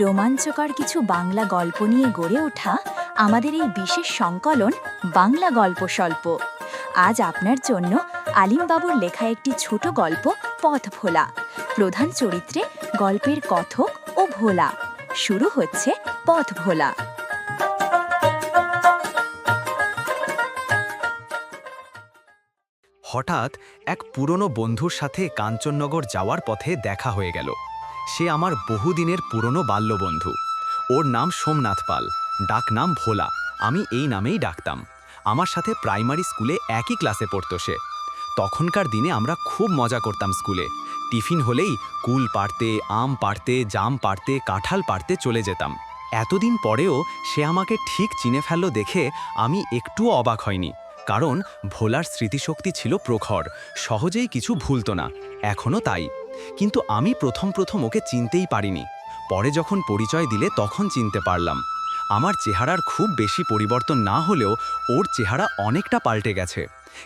রোমাঞ্চকর কিছু বাংলা গল্প নিয়ে গড়ে ওঠা আমাদের এই বিশেষ সংকলন বাংলা গল্প স্বল্প। আজ আপনার জন্য আলিমবাবুর লেখা একটি ছোট গল্প পথ ভোলা প্রধান চরিত্রে গল্পের কথক ও ভোলা। শুরু হচ্ছে পথ ভোলা হঠাৎ এক পুরনো বন্ধুর সাথে কাঞ্চননগর যাওয়ার পথে দেখা হয়ে গেল। সে আমার বহুদিনের পুরনো বাল্যবন্ধু। ওর নাম সোমনাথ পাল, ডাক নাম ভোলা। আমি এই নামেই ডাকতাম। আমার সাথে প্রাইমারি স্কুলে একই ক্লাসে পড়তো সে। তখনকার দিনে আমরা খুব মজা করতাম স্কুলে। টিফিন হলেই কুল পাড়তে, আম পাড়তে, জাম পাড়তে, কাঁঠাল পাড়তে চলে যেতাম। এতদিন পরেও সে আমাকে ঠিক চিনে ফেলল দেখে আমি একটুও অবাক হয়নি। কারণ ভোলার স্মৃতিশক্তি ছিল প্রখর, সহজেই কিছু ভুলতো না। এখনও তাই। কিন্তু আমি প্রথম প্রথম ওকে চিনতেই পারিনি। পরে যখন পরিচয় দিলে তখন চিনতে পারলাম। আমার চেহারার খুব বেশি পরিবর্তন না হলেও ওর চেহারা অনেকটা পাল্টে গেছে।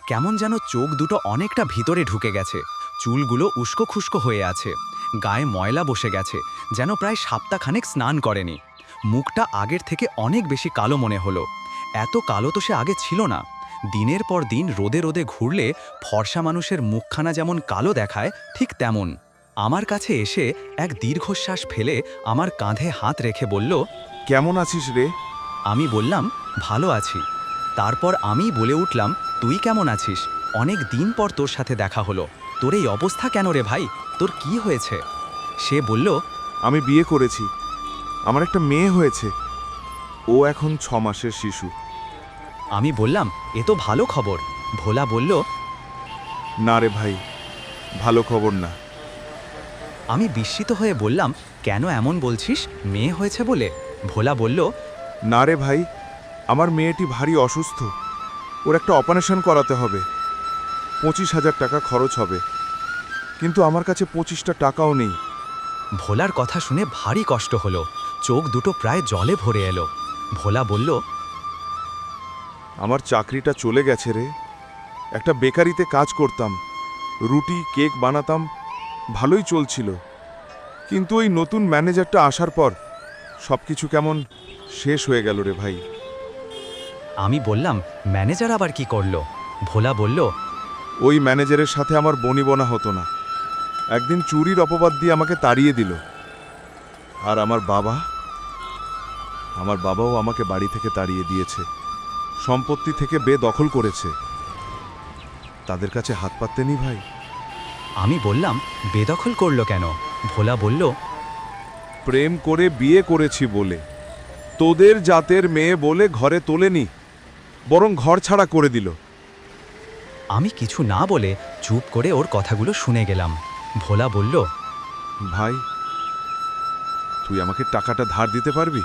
কেমন যেন চোখ দুটো অনেকটা ভিতরে ঢুকে গেছে। চুলগুলো উস্কো খুস্কো হয়ে আছে। গায়ে ময়লা বসে গেছে, যেন প্রায় সপ্তাহখানেক স্নান করেনি। মুখটা আগের থেকে অনেক বেশি কালো মনে হলো। এত কালো তো সে আগে ছিল না। দিনের পর দিন রোদে রোদে ঘুরলে ফর্সা মানুষের মুখখানা যেমন কালো দেখায় ঠিক তেমন। আমার কাছে এসে এক দীর্ঘশ্বাস ফেলে আমার কাঁধে হাত রেখে বলল কেমন আছিস রে? আমি বললাম ভালো আছি। তারপর আমি বলে উঠলাম তুই কেমন আছিস? অনেক দিন পর তোর সাথে দেখা হলো। তোর এই অবস্থা কেন রে ভাই? তোর কি হয়েছে? সে বলল আমি বিয়ে করেছি। আমার একটা মেয়ে হয়েছে। ও এখন ছ মাসের শিশু। আমি বললাম এ তো ভালো খবর। ভোলা বলল না রে ভাই ভালো খবর না। আমি বিস্মিত হয়ে বললাম কেন এমন বলছিস? মেয়ে হয়েছে বলে। ভোলা বলল না রে ভাই আমার মেয়েটি ভারী অসুস্থ। ওর একটা অপারেশন করাতে হবে। পঁচিশ হাজার টাকা খরচ হবে। কিন্তু আমার কাছে পঁচিশটা টাকাও নেই। ভোলার কথা শুনে ভারী কষ্ট হলো। চোখ দুটো প্রায় জলে ভরে এলো। ভোলা বলল আমার চাকরিটা চলে গেছে রে। একটা বেকারিতে কাজ করতাম রুটি কেক বানাতাম ভালোই চলছিল। কিন্তু ওই নতুন ম্যানেজারটা আসার পর সব কিছু কেমন শেষ হয়ে গেল রে ভাই। আমি বললাম ম্যানেজার আবার কি করল? ভোলা বলল ওই ম্যানেজারের সাথে আমার বনিবনা হতো না। একদিন চুরির অপবাদ দিয়ে আমাকে তাড়িয়ে দিল। আর আমার বাবা আমার বাবাও আমাকে বাড়ি থেকে তাড়িয়ে দিয়েছে। সম্পত্তি থেকে বেদখল করেছে। তাদের কাছে হাত পাততে নি ভাই। আমি বললাম বেদখল করল কেন? ভোলা বলল প্রেম করে বিয়ে করেছি বলে। তোদের জাতের মেয়ে বলে ঘরে তোলেনি বরং ঘর ছাড়া করে দিল। আমি কিছু না বলে চুপ করে ওর কথাগুলো শুনে গেলাম। ভোলা বলল ভাই তুই আমাকে টাকাটা ধার দিতে পারবি?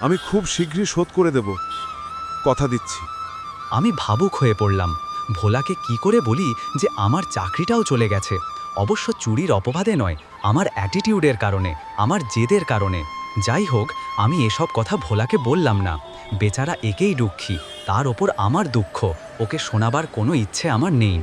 আমি খুব শীঘ্রই শোধ করে দেব। কথা দিচ্ছি। আমি ভাবুক হয়ে পড়লাম। ভোলাকে কি করে বলি যে আমার চাকরিটাও চলে গেছে। অবশ্য চুরির অপবাদে নয়, আমার অ্যাটিটিউডের কারণে, আমার জেদের কারণে। যাই হোক, আমি এসব কথা ভোলাকে বললাম না। বেচারা একেই দুঃখী, তার ওপর আমার দুঃখ, ওকে শোনাবার কোনো ইচ্ছে আমার নেই।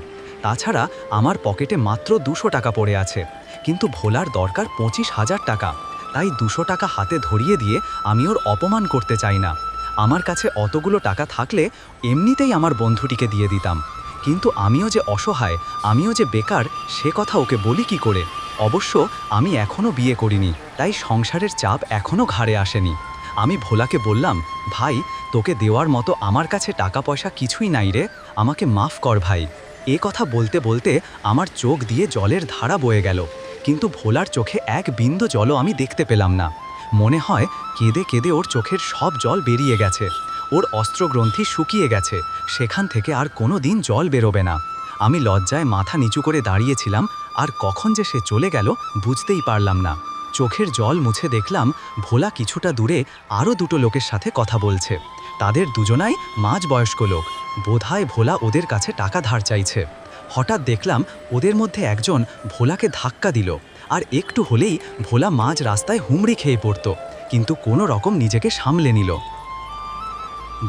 তাছাড়া আমার পকেটে মাত্র দুশো টাকা পড়ে আছে, কিন্তু ভোলার দরকার পঁচিশ হাজার টাকা। তাই দুশো টাকা হাতে ধরিয়ে দিয়ে আমি ওর অপমান করতে চাই না। আমার কাছে অতগুলো টাকা থাকলে এমনিতেই আমার বন্ধুটিকে দিয়ে দিতাম। কিন্তু আমিও যে অসহায়, আমিও যে বেকার, সে কথা ওকে বলি কি করে? অবশ্য আমি এখনও বিয়ে করিনি, তাই সংসারের চাপ এখনও ঘাড়ে আসেনি। আমি ভোলাকে বললাম, ভাই, তোকে দেওয়ার মতো আমার কাছে টাকা পয়সা কিছুই নাই রে, আমাকে মাফ কর ভাই। এ কথা বলতে বলতে আমার চোখ দিয়ে জলের ধারা বয়ে গেল। কিন্তু ভোলার চোখে এক বিন্দু জলও আমি দেখতে পেলাম না। মনে হয় কেঁদে কেঁদে ওর চোখের সব জল বেরিয়ে গেছে। ওর অস্ত্রগ্রন্থি শুকিয়ে গেছে। সেখান থেকে আর কোনো দিন জল বেরোবে না। আমি লজ্জায় মাথা নিচু করে দাঁড়িয়েছিলাম, আর কখন যে সে চলে গেল বুঝতেই পারলাম না। চোখের জল মুছে দেখলাম ভোলা কিছুটা দূরে আরও দুটো লোকের সাথে কথা বলছে। তাদের দুজনাই মাঝ বয়স্ক লোক। বোধহয় ভোলা ওদের কাছে টাকা ধার চাইছে। হঠাৎ দেখলাম ওদের মধ্যে একজন ভোলাকে ধাক্কা দিল। আর একটু হলেই ভোলা মাঝ রাস্তায় হুমড়ি খেয়ে পড়ত, কিন্তু কোনো রকম নিজেকে সামলে নিল।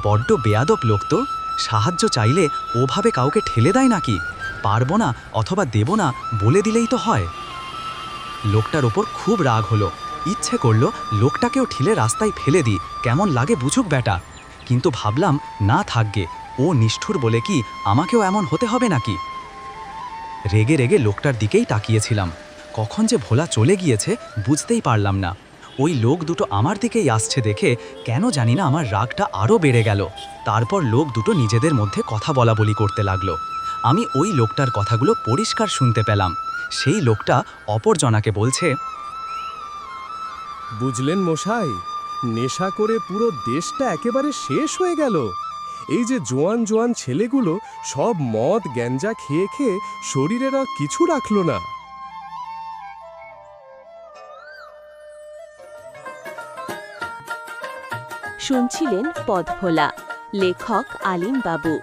বড্ড বেয়াদব লোক তো, সাহায্য চাইলে ওভাবে কাউকে ঠেলে দেয় নাকি? পারব না অথবা দেব না বলে দিলেই তো হয়। লোকটার ওপর খুব রাগ হলো। ইচ্ছে করল লোকটাকেও ঠিলে রাস্তায় ফেলে দিই, কেমন লাগে বুঝুক বেটা কিন্তু ভাবলাম, না থাকগে, ও নিষ্ঠুর বলে কি আমাকেও এমন হতে হবে নাকি? রেগে রেগে লোকটার দিকেই তাকিয়েছিলাম। কখন যে ভোলা চলে গিয়েছে বুঝতেই পারলাম না। ওই লোক দুটো আমার দিকেই আসছে দেখে কেন জানি না আমার রাগটা আরও বেড়ে গেল। তারপর লোক দুটো নিজেদের মধ্যে কথা বলা বলি করতে লাগল। আমি ওই লোকটার কথাগুলো পরিষ্কার শুনতে পেলাম। সেই লোকটা অপরজনাকে বলছে, বুঝলেন মশাই, নেশা করে পুরো দেশটা একেবারে শেষ হয়ে গেল। এই যে জোয়ান জোয়ান ছেলেগুলো সব মদ, গ্যাঞ্জা খেয়ে খেয়ে শরীরের আর কিছু রাখল না। শুনছিলেন পদভোলা লেখক আলিম বাবু।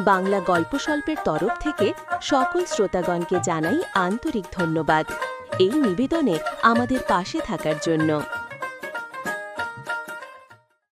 বাংলা গল্প স্বল্পের তরফ থেকে সকল শ্রোতাগণকে জানাই আন্তরিক ধন্যবাদ। এই নিবেদনে আমাদের পাশে থাকার জন্য।